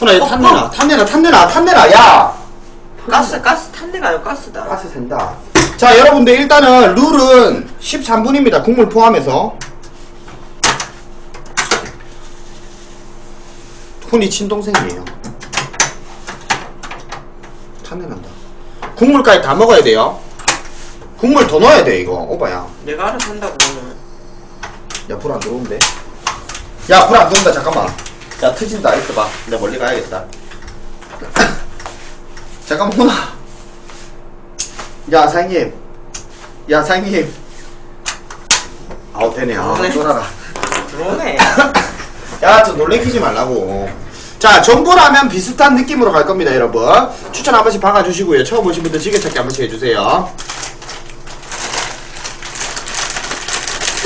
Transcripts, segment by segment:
훈아 얘 탔내나 탔내나 탔내나 탔내나 야! 가스 가스 탄내가 아니고 가스다. 가스 샌다. 자 여러분들 일단은 룰은 13분입니다. 국물 포함해서. 훈이 친동생이에요. 탔내난다. 국물까지 다 먹어야 돼요. 국물 더 넣어야 돼 이거. 오바야. 내가 알아서 한다고 오늘. 야, 불 안 들어온대. 야, 불 안 들어온다, 잠깐만. 야, 트진다, 있어봐. 내가 멀리 가야겠다. 잠깐만, 훈아. 야, 사장님. 야, 사장님. 아우, 되네. 아, 그러네. 쫄아라. 들어오네 야, 저 놀래키지 말라고. 자, 전보라면 비슷한 느낌으로 갈 겁니다, 여러분. 추천 한 번씩 박아주시고요. 처음 오신 분들 지게찾기 한 번씩 해주세요.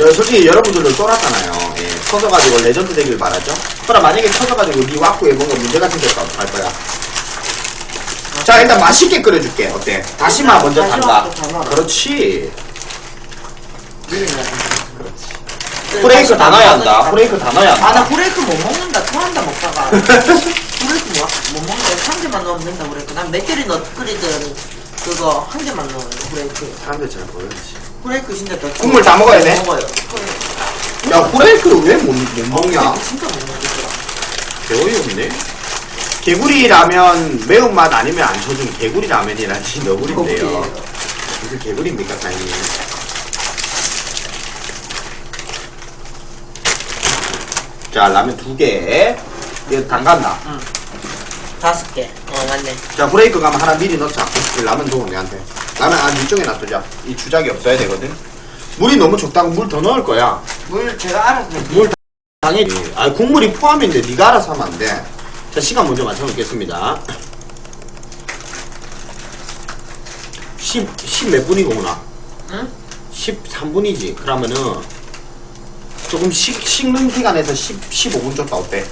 여, 솔직히 여러분들도 쫄았잖아요. 예, 터져가지고 레전드 되길 바라죠. 그럼 만약에 터져가지고 네 와꾸에 뭔가 문제가 생겼다 어떡할 거야? 자, 일단 맛있게 끓여줄게. 어때? 다시마 먼저 담가. 그렇지. 미리면 프레이크 다 넣어야 한다. 프레이크 다 넣어야 한다. 아나 브레이크 못 먹는다 토한다 먹다가 브레이크 뭐, 못 먹는다 한 개만 넣으면 된다 브레이크 난몇 개를 넣 끓이든 그거 한 개만 넣어요 브레이크 사람들 잘 모르지. 브레이크 진짜 더 국물 다 먹어야 돼? 먹어요 야, 후레이크를 왜못 먹냐? 브레이크 진짜 못 먹겠더라 개어이 없네. 개구리 라면 매운맛 아니면 안 쳐준 개구리 라면이라지 너구리인데요. 무슨 개구리입니까, 사장님? 자, 라면 두 개. 이거 담갔나? 다섯 개 어 맞네 자, 브레이크 가면 하나 미리 넣자. 이 라면 줘, 내한테. 라면 안 이쪽에 놔두자. 이 주작이 없어야 되거든. 물이 너무 적다고 물 더 넣을 거야. 물 제가 알아서. 물 당연히. 아, 국물이 포함인데 네가 알아서 하면 안 돼. 자, 시간 먼저 맞춰놓겠습니다. 10, 10몇 분이구나. 응? 13분이지. 그러면은 조금 식, 식는 시간에서 10, 15분 줬다 어때?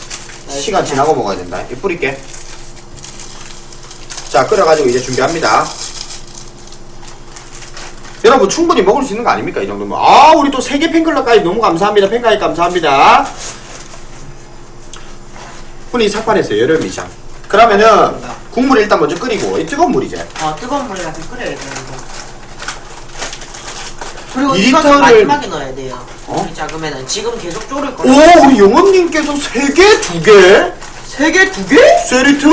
시간 지나고 먹어야 된다. 이 뿌릴게. 자, 끓여가지고 이제 준비합니다. 여러분 충분히 먹을 수 있는 거 아닙니까? 이 정도면. 아, 우리 또 세계 팬클럽까지 너무 감사합니다. 팬가입 감사합니다. 훈이 삭발했어요. 열혈미장. 그러면은 국물 일단 먼저 끓이고 이 뜨거운 물이지. 어 뜨거운 물에 가서 끓여야 되는 거 그리고 이 이거는 리터를- 마지막에 넣어야 돼요 어? 물이 작으면은 지금 계속 졸을 오, 거예요 우리 영원님께서 세 개, 두 개? 세 개, 두 개? 세리트?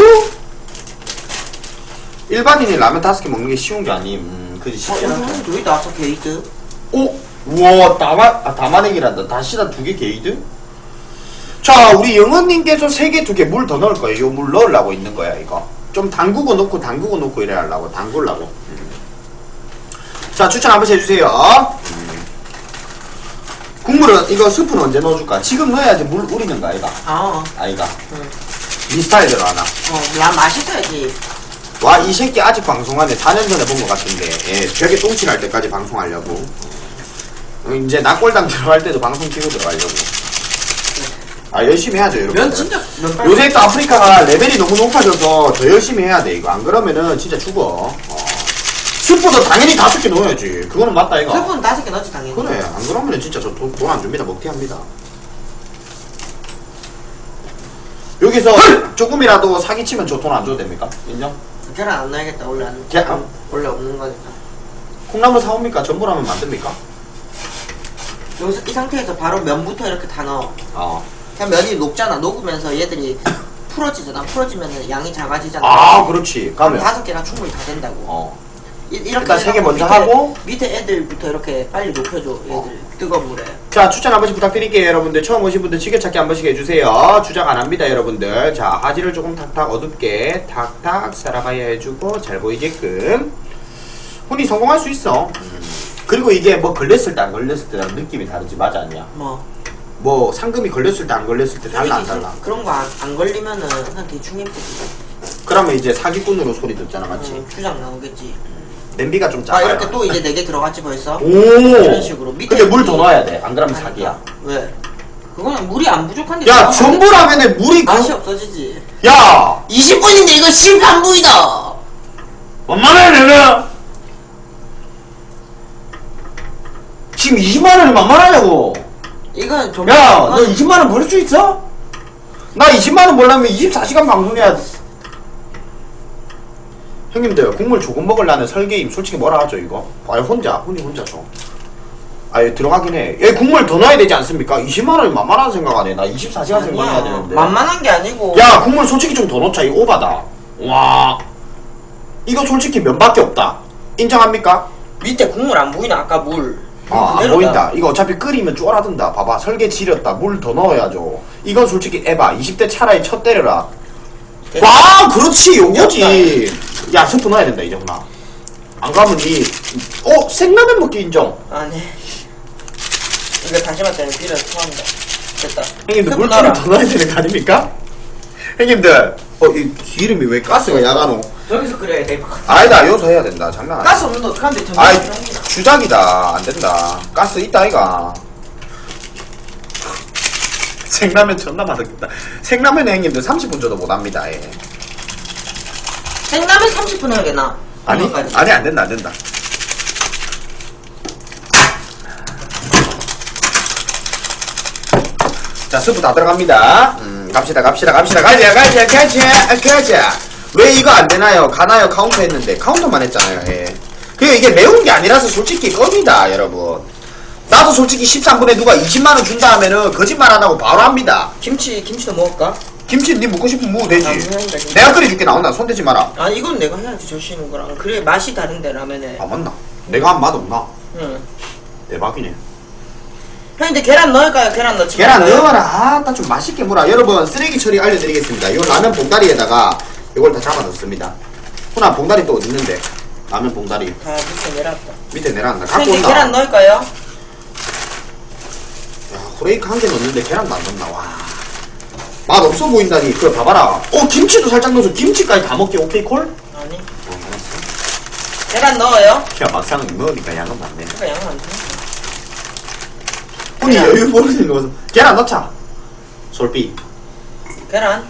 일반인이 라면 다섯 개 먹는 게 쉬운 게 아님. 음, 그지 어, 쉽지 않다. 이거는 둘이 다섯 게이드 오, 우와, 다마, 아, 다마내기란다. 다시다 두 개 게이드? 자, 우리 영은님께서 세 개, 두 개 물 더 넣을 거예요. 요 물 넣으려고 있는 거야, 이거. 좀 담그고 넣고, 담그고 넣고 이래 하려고. 담글라고. 음. 자, 추천 한 번씩 해주세요. 음. 국물은, 이거 스프는 언제 넣어줄까? 지금 넣어야지 물 우리는 거 아이가? 아, 아이가. 응. 니 스타일대로 하나. 어, 야, 맛있어야지. 와, 이 새끼 아직 방송하네. 4년 전에 본 것 같은데. 예, 벽에 똥칠할 때까지 방송하려고. 어, 이제 낙골당 들어갈 때도 방송 키고 들어가려고. 아, 열심히 해야죠, 여러분. 면 진짜, 면 빨리. 요새 또 아프리카가 레벨이 너무 높아져서 더 열심히 해야 돼, 이거. 안 그러면은 진짜 죽어. 어. 스프도 당연히 다섯 개 넣어야지. 그거는 맞다, 이거. 스푼 다섯 개 넣지, 당연히. 그래, 안 그러면은 진짜 저 돈 안 줍니다. 먹튀 합니다. 여기서 조금이라도 사기치면 저 돈 안 줘도 됩니까? 인정? 계란 안 넣어야겠다, 원래 안. 계- 어? 원래 없는 거니까. 콩나물 사옵니까? 전부라면 만듭니까? 여기서 이 상태에서 바로 면부터 이렇게 다 넣어. 어. 그냥 면이 녹잖아. 녹으면서 얘들이 풀어지잖아. 풀어지면 양이 작아지잖아. 아, 그렇지. 가면. 다섯 개가 충분히 다 된다고. 어. 이, 이렇게 일단 세개 먼저 밑에, 하고. 밑에 애들부터 이렇게 빨리 높여줘. 얘들 어. 뜨거운 물에. 자, 추천 한 번씩 부탁드릴게요, 여러분들. 처음 오신 분들 지게찾기 한 번씩 해주세요. 주작 안 합니다, 여러분들. 자, 하지를 조금 탁탁 어둡게 탁탁 살아가야 해주고 잘 보이게끔. 혼이 성공할 수 있어. 음. 그리고 이게 뭐 걸렸을 때 안 걸렸을 때랑 느낌이 다르지, 맞아, 아니야? 뭐. 뭐 상금이 걸렸을 때 안 걸렸을 때 달라, 안 달라? 그런 거 안 걸리면은 그냥 대충 예쁘지. 그러면 이제 사기꾼으로 소리 듣잖아, 맞지? 음, 주장 나오겠지. 냄비가 좀 아 작아요. 이렇게 또 이제 네 개 들어갔지 벌써? 오! 이런 식으로. 밑에 근데 물더 이- 넣어야 돼. 안 그러면 사기야. 왜? 그거는 물이 안 부족한데. 야, 전부라면에 물이 그... 맛이 없어지지. 야! 20분인데 이거 심판부이다. 만만해 내가 지금 20만 원이 만만하냐고 이건 좀. 야너 이건 20만원 버릴 수 있어? 나 20만 원 벌려면 24시간 방송해야 돼. 형님들, 국물 조금 먹으려는 설계임 솔직히 뭐라 하죠, 이거? 아니, 혼자, 혼자, 혼자서. 아예 들어가긴 해. 얘 국물 더 넣어야 되지 않습니까? 20만원이 만만한 생각 안 해. 나 24시간 생각해야 되는데. 만만한 게 아니고. 야, 국물 솔직히 좀 더 넣자. 이거 오바다. 와. 이거 솔직히 면밖에 없다. 인정합니까? 밑에 국물 안 보이나? 아까 물. 아, 안 그대로다. 보인다. 이거 어차피 끓이면 쫄아든다. 봐봐. 설계 지렸다. 물 더 넣어야죠. 이건 솔직히 에바. 20대 차라리 첫 때려라. 와, 그렇지. 요거지. 야, 스프 넣어야 된다, 이정나. 안 가면 이, 어, 생라면 먹기 인정. 아니. 이거 다시마 때문에 비려서 토한다. 됐다. 형님들 스프 물 넣어라. 좀더 넣어야 되는 거 아닙니까? 형님들, 어, 이 기름이 왜 가스가 야가노? 저기서 끓여야 돼. 아니다, 여기서 해야 된다. 장난 아니야. 가스 없는데 어떡하는데 전기 아이. 주작이다. 안 된다. 가스 있다, 이가. 생라면 존나 맛없겠다. 생라면 형님들 30분 줘도 못 합니다, 예. 생라면 30분 해야겠나? 아니, 얼마까지? 아니, 안 된다, 안 된다. 자, 스프 다 들어갑니다. 음, 갑시다, 갑시다, 갑시다. 가자, 가자, 가자, 가자. 왜 이거 안 되나요? 가나요? 카운터 했는데. 카운터만 했잖아요, 예. 그리고 이게 매운 게 아니라서 솔직히 껌이다, 여러분. 나도 솔직히 13분에 누가 20만원 준다 하면은 거짓말 안 하고 바로 합니다. 김치, 김치도 먹을까? 김치 니 먹고 싶으면 먹어도 되지. 아, 김치. 내가 끓여줄게, 나온다. 손 대지 마라. 아, 이건 내가 해야지, 저시는 거랑. 그래, 맛이 다른데, 라면에. 아, 맞나? 내가 한 맛 없나? 응. 대박이네. 형님들 계란 넣을까요? 계란 넣지 계란 말까요? 넣어라. 아따 좀 맛있게 물어. 여러분 쓰레기 처리 알려드리겠습니다. 요 라면 봉다리에다가 요걸 다 잡아 넣습니다. 훈아 봉다리 또 어디 있는데? 라면 봉다리 다 밑에 내렸다. 밑에 내려앉나? 갖고 형님들 온다. 계란 넣을까요? 야 후레이크 한개 넣었는데 계란도 안 넣나? 와. 맛 없어 보인다니. 그거 봐봐라. 어 김치도 살짝 넣어서 김치까지 다 먹게 오케이 콜? 어 아니. 알았어. 계란 넣어요? 야 막상 넣으니까 양은 많네. 그러니까 양 많다. 훈이 여유 모르는 거 봐서 계란 넣자. 솔비. 계란?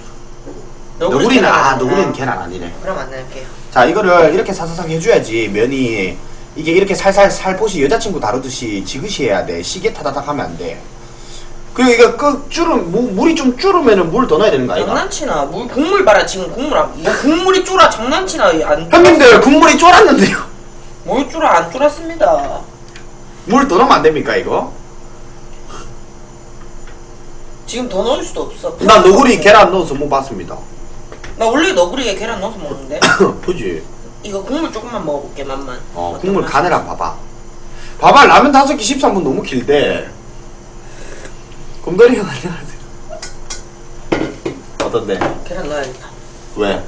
너구리는 아. 너구리는 계란 아니네. 그럼 안 넣을게요. 자 이거를 이렇게 사사삭 해줘야지 면이 이게 이렇게 살살 살포시 여자친구 다루듯이 지그시 해야 돼 시계 타다닥 하면 안돼 그리고 이거 그 줄은 무, 물이 좀 줄으면은 물 더 넣어야 되는 거 아이가 장난치나? 물, 국물 봐라, 지금 국물 안, 뭐 국물이 쫄아, 장난치나? 안, 형님들 국물이 쫄았는데요 뭘 쫄아, 안 쫄았습니다. 물 더 넣으면 안 됩니까 이거 지금 더 넣을 수도 없어. 나 너구리 계란 넣어서 못 봤습니다 나 원래 너구리에 계란 넣어서 먹는데? 그지 이거 국물 조금만 먹어볼게, 맛만. 어 국물 한번 봐봐 봐봐 라면 다섯 개 13분 너무 길대 곰돌이 형 안녕하세요 어떤데 계란 넣어야겠다. 왜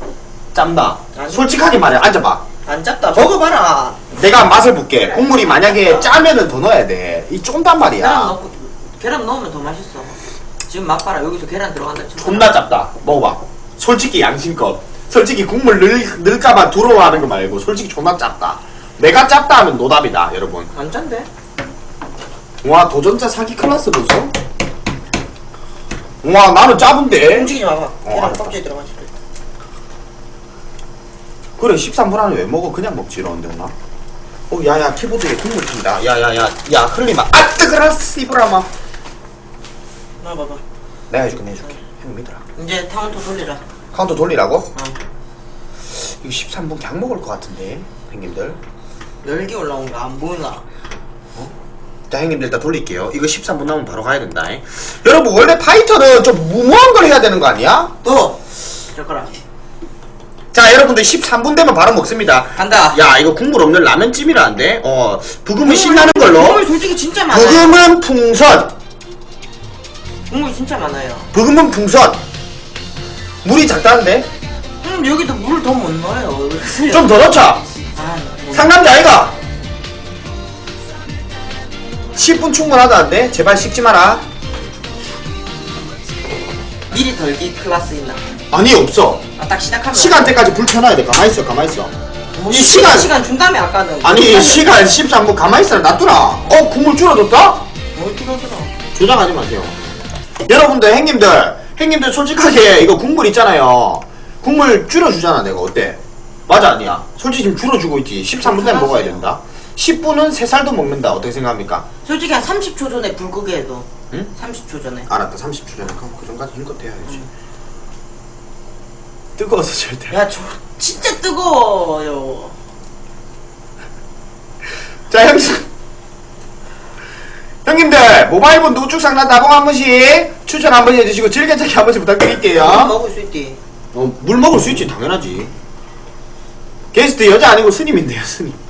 짠다 아니. 솔직하게 말해 앉아봐 안 짭다. 먹어봐라. 내가 맛을 볼게. 국물이 만약에 짜면은 더 넣어야 돼. 이 쫀단 계란 말이야. 넣고, 계란 넣으면 더 맛있어. 지금 맛봐라. 여기서 계란 들어간다. 존나 짭다. 먹어봐. 솔직히 양심껏. 솔직히 국물 넣, 넣을까봐 두려워하는 거 말고 솔직히 존나 짭다. 내가 짭다 하면 노답이다, 여러분. 안 짠데? 와, 도전자 사기 클래스 보소? 와, 나는 짜은데 움직이지 마봐. 계란 알았다. 껍질에 들어갈 수도 있다. 그래, 13분 안에 왜 먹어? 그냥 먹지, 이러는데, 나. 어, 야, 야, 키보드에 국물 튄다. 야, 야, 야, 야, 흘리마. 아, 뜨거라, 씨부라마. 나 봐봐. 내가 해줄게, 내가 해줄게. 형 믿어라. 이제 카운터 돌리라. 카운터 돌리라고? 어. 이거 13분 그냥 먹을 것 같은데 형님들 열기 올라온 거 안 보이나? 자 형님들 일단 돌릴게요 이거 13분 남으면 바로 가야 된다 잉. 여러분 원래 파이터는 좀 무모한 걸 해야 되는 거 아니야? 또! 젓가락. 자 여러분들 13분 되면 바로 먹습니다 간다. 야 이거 국물 없는 라면찜이라는데 어 부금은 신나는 걸로 국물 솔직히 진짜 많아요. 부금은 풍선 국물 진짜 많아요. 부금은 풍선 물이 작다는데 음, 여기도 물더못 넣어요. 좀 더 넣자 아, 뭐. 상남자 아이가 10분 충분하다는데 제발 식지 마라 미리 덜기 클라스 있나? 아니 없어 아, 딱 시작하면. 시간대까지 불 켜놔야 돼. 가만히 있어, 가만히 있어. 뭐, 이 시간, 시간- 시간 준다며, 아까는. 아니, 시간 13분 가만히 있어. 놔두라. 어, 국물 줄어졌다? 뭘 줄어들어. 조장하지 마세요. 여러분들, 행님들, 행님들 솔직하게 이거 국물 있잖아요. 국물 줄여주잖아, 내가. 어때? 맞아, 아니야? 솔직히 지금 줄여주고 있지. 13분 되면 먹어야 된다. 10분은 3살도 먹는다. 어떻게 생각합니까? 솔직히 한 30초 전에 불 끄게 해도. 응? 30초 전에. 알았다. 30초 전에. 그럼 그 전까지 힘껏 해야지. 뜨거워서 절대. 야, 저 진짜 뜨거워요. 자, 형, 형님들, 모바일 본 우측 상단 나봉 한 번씩 추천 한번 해주시고 즐겨찾기 한 번씩 물 부탁드릴게요. 먹을 수 있디. 어, 물 먹을 수 있지, 당연하지. 게스트 여자 아니고 스님인데요, 스님.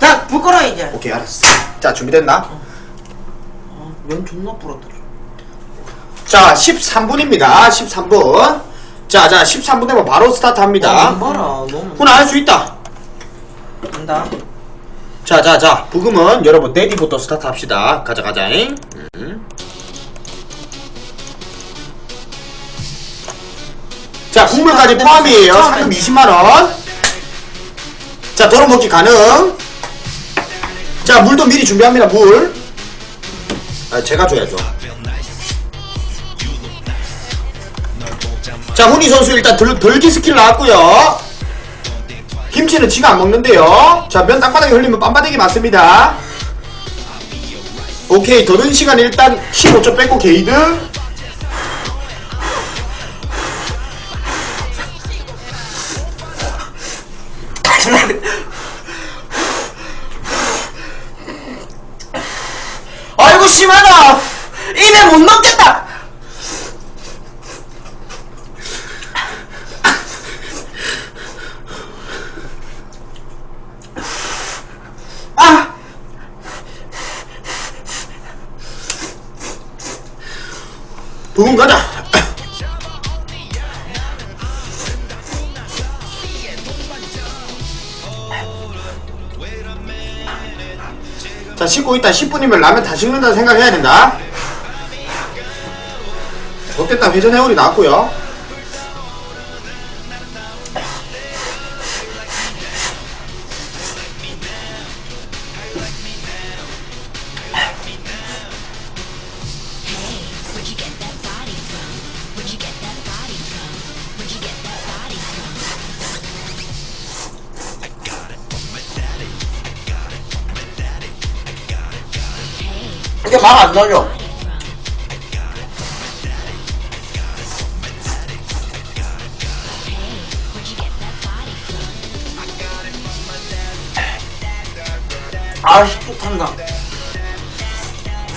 자, 불 꺼라, 이제. 오케이, 알았어. 자, 준비됐나? 아, 면 존나 불었다. 자, 13분입니다. 13분. 자, 자, 13분 되면 바로 스타트 야, 합니다. 눈 봐라. 너무. 훈아, 할 수 있다. 간다. 자, 자, 자. 부금은 여러분, 데디부터 스타트 합시다. 가자, 가자잉. 음. 자, 국물까지 포함이에요. 상금 20만원. 자, 덜어먹기 가능. 자, 물도 미리 준비합니다, 물. 아, 제가 줘야죠. 자, 훈이 선수 일단 덜, 덜기 스킬 나왔고요 김치는 지가 안 먹는데요. 자, 면 땅바닥에 흘리면 빰바닥이 맞습니다. 오케이, 더는 시간 일단 15초 빼고 게이드. 자, 씻고 있다. 10분이면 라면 다 식는다 생각해야 된다. 어땠다. 회전 회오리 나왔고요. 이게 막안 넣어줘. Where'd you get that body from? 아, 식탐나.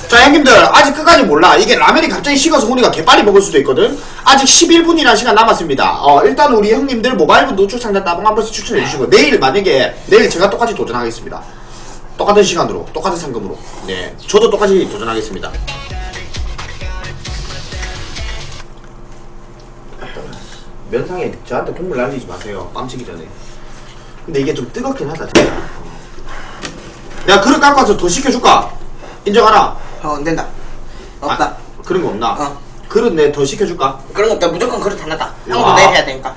자 형님들 아직 끝까지 몰라 이게 라면이 갑자기 식어서 우리가 개빨리 먹을 수도 있거든 아직 11분이나 시간 남았습니다 어 일단 우리 형님들 모바일분 노출 상자 따봉 한 번씩 추천해 주시고 내일 만약에 내일 제가 똑같이 도전하겠습니다 똑같은 시간으로 똑같은 상금으로 네 저도 똑같이 도전하겠습니다 면상에 저한테 국물 날리지 마세요 빰치기 전에 근데 이게 좀 뜨겁긴 하다 진짜 어. 야 그릇 갖고 와서 더 시켜줄까? 인정하라 어, 안 된다. 없다. 아, 그런 거 없나? 어. 그릇 내 더 시켜줄까? 그런 거 없다. 무조건 그릇 하나다. 와. 형도 내려야 되니까.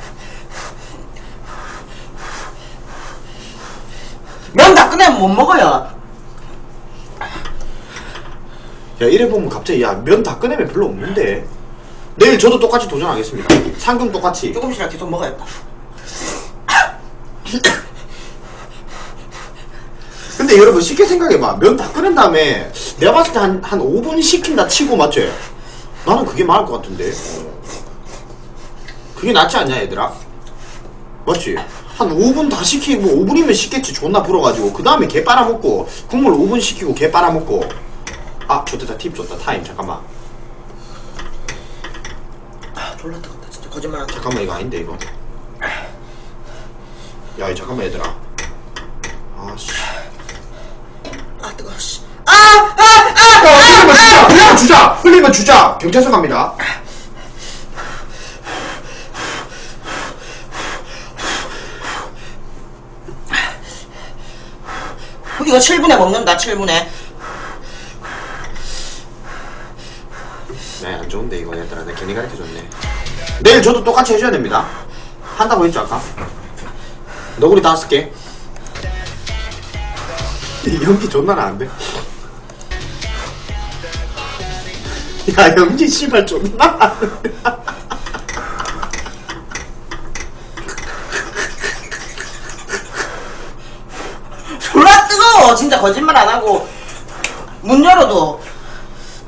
면다 끝내면 못 먹어요. 야 이래 보면 갑자기 야 면 다 꺼내면 별로 없는데 내일 저도 똑같이 도전하겠습니다 상금 똑같이 조금씩이라 계속 먹어야겠다. 근데 여러분 쉽게 생각해봐 면 다 끓인 다음에 내가 봤을 때 한 한 5분 식힌다 치고 맞지? 나는 그게 많을 것 같은데 그게 낫지 않냐 얘들아? 맞지? 한 5분 다 식히고 5분이면 식겠지 존나 불어가지고 그 다음에 개 빨아먹고 국물 5분 식히고 개 빨아먹고 아 좋다 팁 줬다 타임 잠깐만 아, 졸라 뜨겁다. 진짜 거짓말 안 쳐. 잠깐만 이거 아닌데 이거 야이 잠깐만 얘들아 아씨 아, 뜨거워, 씨. 아! 아! 아! 야 흘리면 주자 흘리면 주자 흘리면 주자 경찰서 갑니다 이거 7분에 먹는다, 7분에. 네, 안 좋은데 이거 얘들아. 내가 괜히 가르쳐줬네. 내일 저도 똑같이 해줘야 됩니다. 한다고 했죠 아까? 너구리 다섯 개이 연기 존나 나는데? 야 연기 씨발 존나 나는데 졸라 뜨거워. 진짜 거짓말 안 하고. 문 열어도.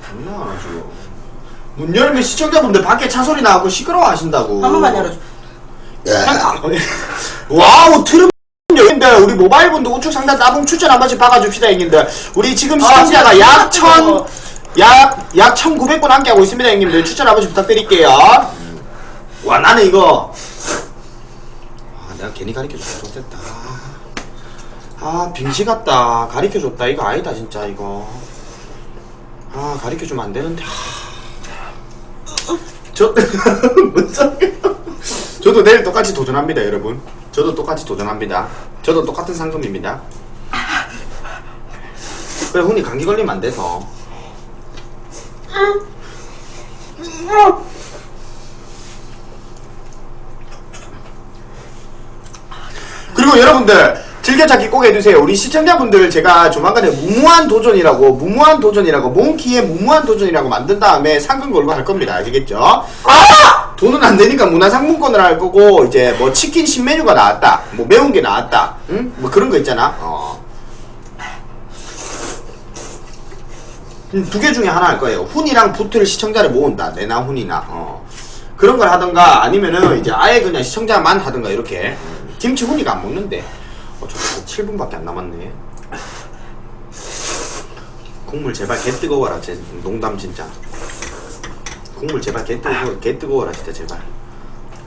존나 안 하죠 문 열면 시청자분들 밖에 차 소리 나고 시끄러워 하신다고 한 번만 열어줘. 와우 트름 형님들 우리 모바일 분도 우측 상단 나봉 추천 한 번씩 박아줍시다 형님들 우리 지금 시청자가 진짜 약 천. 약, 약 1900분 함께 하고 있습니다 형님들 추천 한 번씩 부탁드릴게요 와 나는 이거 아 내가 괜히 가르쳐줬다 좋겠다 아 빙시 같다. 가르쳐줬다. 이거 아니다 진짜 이거. 아 가르쳐주면 안 되는데 저 뭔 소리야. 저도 내일 똑같이 도전합니다 여러분. 저도 똑같이 도전합니다. 저도 똑같은 상금입니다. 그래 훈이 감기 걸리면 안 돼서. 그리고 여러분들 즐겨찾기 꼭 해주세요. 우리 시청자분들 제가 조만간에 무모한 도전이라고 무모한 도전이라고 몽키의 무모한 도전이라고 만든 다음에 상금 걸고 할 겁니다. 아시겠죠? 아! 돈은 안 되니까 문화상품권을 할 거고 이제 뭐 치킨 신메뉴가 나왔다. 뭐 매운 게 나왔다. 응? 뭐 그런 거 있잖아. 어. 두 개 중에 하나 할 거예요. 훈이랑 부트를 시청자를 모은다. 내나 훈이나. 어. 그런 걸 하던가 아니면은 이제 아예 그냥 시청자만 하던가 이렇게. 김치 훈이가 안 먹는데. 어, 저 7분밖에 안 남았네. 국물 제발 개 뜨거워라. 제 농담 진짜. 국물 제발 개 뜨거워 개 뜨거워라 진짜 제발.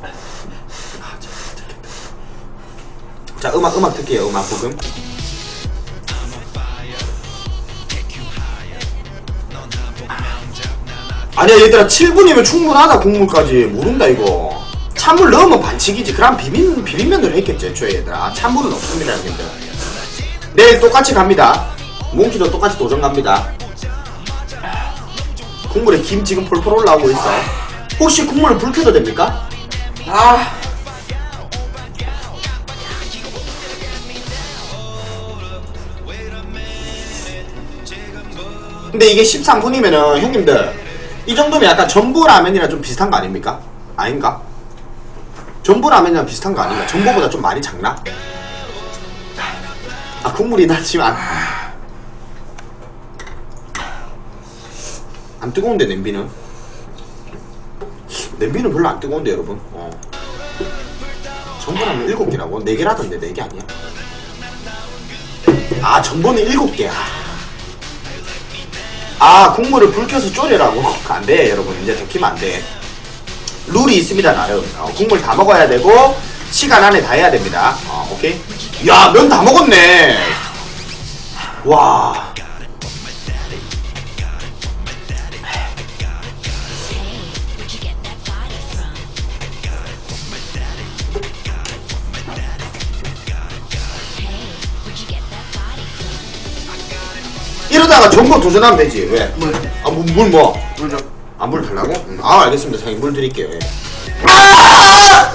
아. 자 음악 음악 듣게요 음악 부금. 아니야 얘들아 7분이면 충분하다 국물까지 모른다 이거 찬물 넣으면 반칙이지. 그럼 비빔, 비빔면으로 했겠지 애초에 얘들아 찬물은 없습니다 형님들. 내일 똑같이 갑니다. 몽키도 똑같이 도전 갑니다. 국물에 김 지금 폴폴 올라오고 있어. 혹시 국물을 불 켜도 됩니까? 아. 근데 이게 13분이면은 형님들 이 정도면 약간 전부 라면이랑 좀 비슷한 거 아닙니까? 아닌가? 전부 라면이랑 비슷한 거 아닌가? 전부보다 좀 많이 작나? 아 국물이 나지만 안 뜨거운데 냄비는 냄비는 별로 안 뜨거운데 여러분 어. 전부 라면 7개라고? 4개라던데 4개 아니야? 아 전부는 7개야 아 국물을 불 켜서 졸여라고 안돼 여러분 이제 더 키면 안돼 룰이 있습니다 나름 어, 국물 다 먹어야 되고 시간 안에 다 해야 됩니다 어, 오케이 야면 다 먹었네 와? 이러다가 전부 도전하면 되지 왜? 물. 아물 뭐? 물좀 아 물 달라고? 음, 아 알겠습니다 사장님 물 드릴게요 예. 아!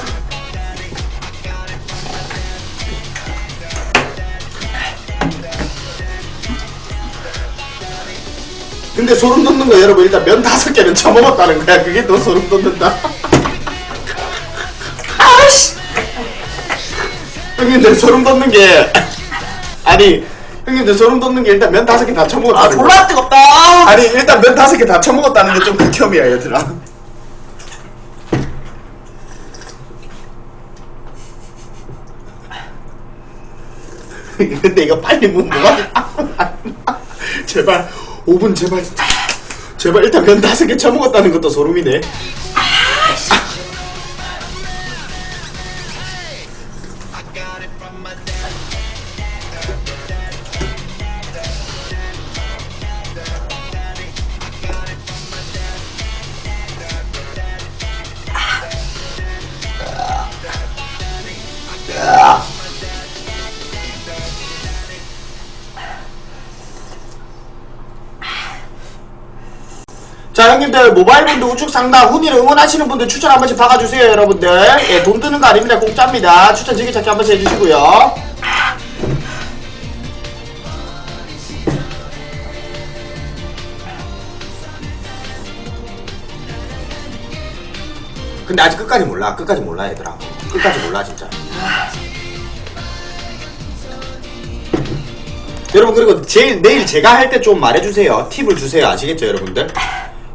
근데 소름 돋는 거 여러분 일단 면 다섯 개는 처먹었다는 거야 그게 더 소름 돋는다 아씨 형님들 소름 돋는 게 아니 형님들 소름 돋는 게 일단 면 다섯 개 다 아 처먹었다는 거야 졸라 뜨겁다. 아니 일단 면 다섯 개 다 처먹었다는 게 좀 극혐이야 얘들아. 근데 이거 빨리 문 뭐가 제발 5분 제발. 제발 일단 면 다섯 개 처먹었다는 것도 소름이네 자 형님들 모바일 분들 우측 상단 훈이를 응원하시는 분들 추천 한 번씩 박아주세요 여러분들. 예, 돈 드는 거 아닙니다. 공짜입니다. 추천 즐겨찾기 한 번씩 해주시고요. 근데 아직 끝까지 몰라. 끝까지 몰라 얘들아. 끝까지 몰라 진짜. 여러분 그리고 제일 내일 제가 할 때 좀 말해주세요. 팁을 주세요. 아시겠죠 여러분들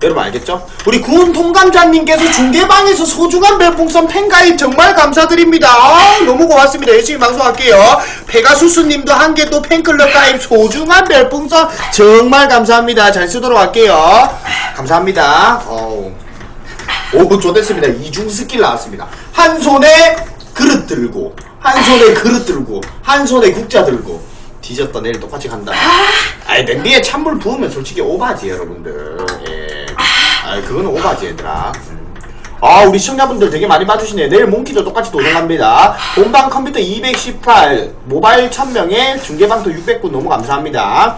여러분 알겠죠? 우리 구운 통감자님께서 중계방에서 소중한 별풍선 팬가입 정말 감사드립니다. 아, 너무 고맙습니다. 열심히 방송할게요. 페가수스님도 한 개 또 팬클럽 가입 소중한 별풍선 정말 감사합니다. 잘 쓰도록 할게요. 감사합니다. 어우. 오, 좋됐습니다. 이중 스킬 나왔습니다. 한 손에 그릇 들고, 한 손에 그릇 들고, 한 손에 국자 들고. 뒤졌다 내일 똑같이 간다. 아이 냄비에 찬물 부으면 솔직히 오바지 여러분들. 예. 아 그거는 오바지 얘들아. 음. 아 우리 시청자분들 되게 많이 봐주시네요. 내일 몽키도 똑같이 도전합니다. 본방 컴퓨터 218, 모바일 1000명에 중계방도 600분 너무 감사합니다.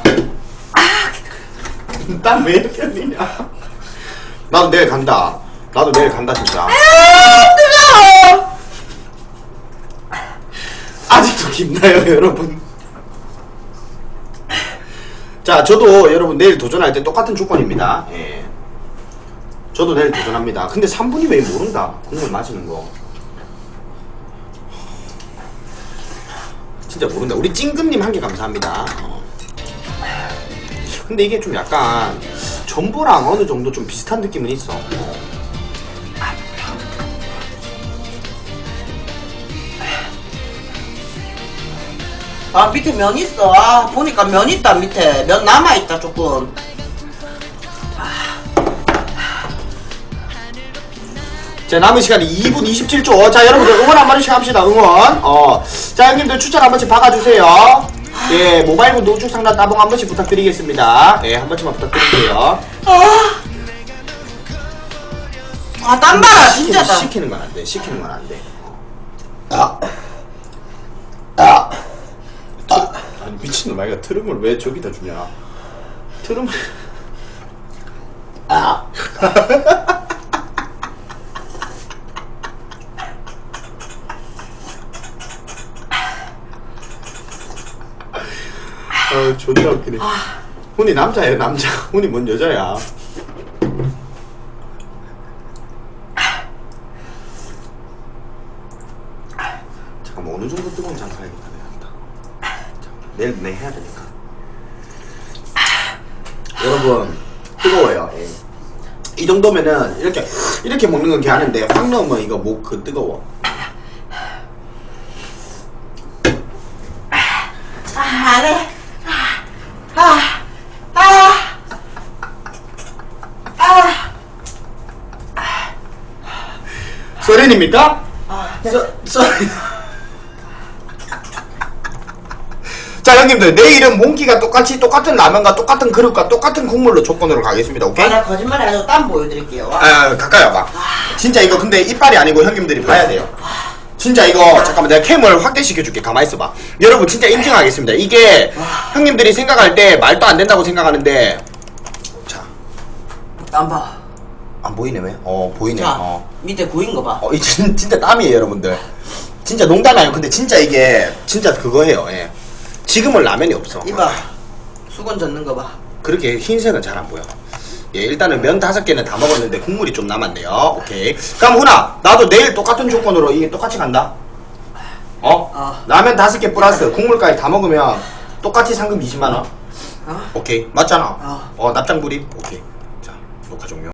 땀왜 이렇게 흘리냐? 나도 내일 간다. 나도 내일 간다 진짜. 아직도 깊나요 여러분? 자 저도 여러분 내일 도전할 때 똑같은 조건입니다. 예. 저도 내일 도전합니다. 근데 3분이 왜 모른다? 국물 마시는 거. 진짜 모른다. 우리 찡금님 한 개 감사합니다. 어. 근데 이게 좀 약간 전보랑 어느 정도 좀 비슷한 느낌은 있어. 어. 아 밑에 면 있어 아 보니까 면 있다 밑에 면 남아있다 조금 자 남은 시간이 2분 27초. 자 여러분들 응원 한 마디씩 합시다. 응원. 어자 형님들 추천 한 번씩 박아주세요. 예 모바일부 노축 상담 따봉 한 번씩 부탁드리겠습니다. 예한 번씩만 부탁드릴게요. 아. 땀봐라 진짜다 시키는 건 안돼 시키는 건 안돼. 아. 아. 아니 미친놈 아이가 트름을 왜 저기다 주냐? 트름을 아. 아 존나 웃기네. 훈이 남자예요 남자. 훈이 뭔 여자야? 잠깐만 어느 정도 뜨거운 장사야겠다 내가 내일 내 해야 되니까. 여러분 뜨거워요. 예. 이 정도면은 이렇게 이렇게 먹는 건 괜찮은데 확 넣으면 이거 목 그 뜨거워 아 안해 아아 아, 소렌입니까? 아, 소, 소렌 자 형님들 내일은 몽키가 똑같이 똑같은 라면과 똑같은 그릇과 똑같은 국물로 조건으로 가겠습니다 오케이? 나 거짓말 안 해도 땀 보여드릴게요 와. 아, 가까이 와봐. 진짜 이거 근데 이빨이 아니고 형님들이 봐야 돼요. 진짜 이거 잠깐만 내가 캠을 확대시켜줄게. 가만히 있어봐. 여러분 진짜 인증하겠습니다. 이게 형님들이 생각할 때 말도 안 된다고 생각하는데 자, 땀봐 안 보이네 왜? 어 보이네. 자 어, 밑에 고인 거 봐 어, 이 진, 진짜 땀이에요 여러분들. 진짜 농담 아니에요. 근데 진짜 이게 진짜 그거예요. 예. 지금은 라면이 없어. 이봐 수건 젓는 거 봐 그렇게 흰색은 잘 안 보여. 예, 일단은 면 다섯 개는 다 먹었는데 국물이 좀 남았네요. 오케이. 그럼 훈아, 나도 내일 똑같은 조건으로 이게 똑같이 간다. 어? 어. 라면 다섯 개 플러스 국물까지 다 먹으면 똑같이 상금 20만 원. 어? 오케이. 맞잖아. 어. 어, 납장 불입. 오케이. 자, 녹화 종료.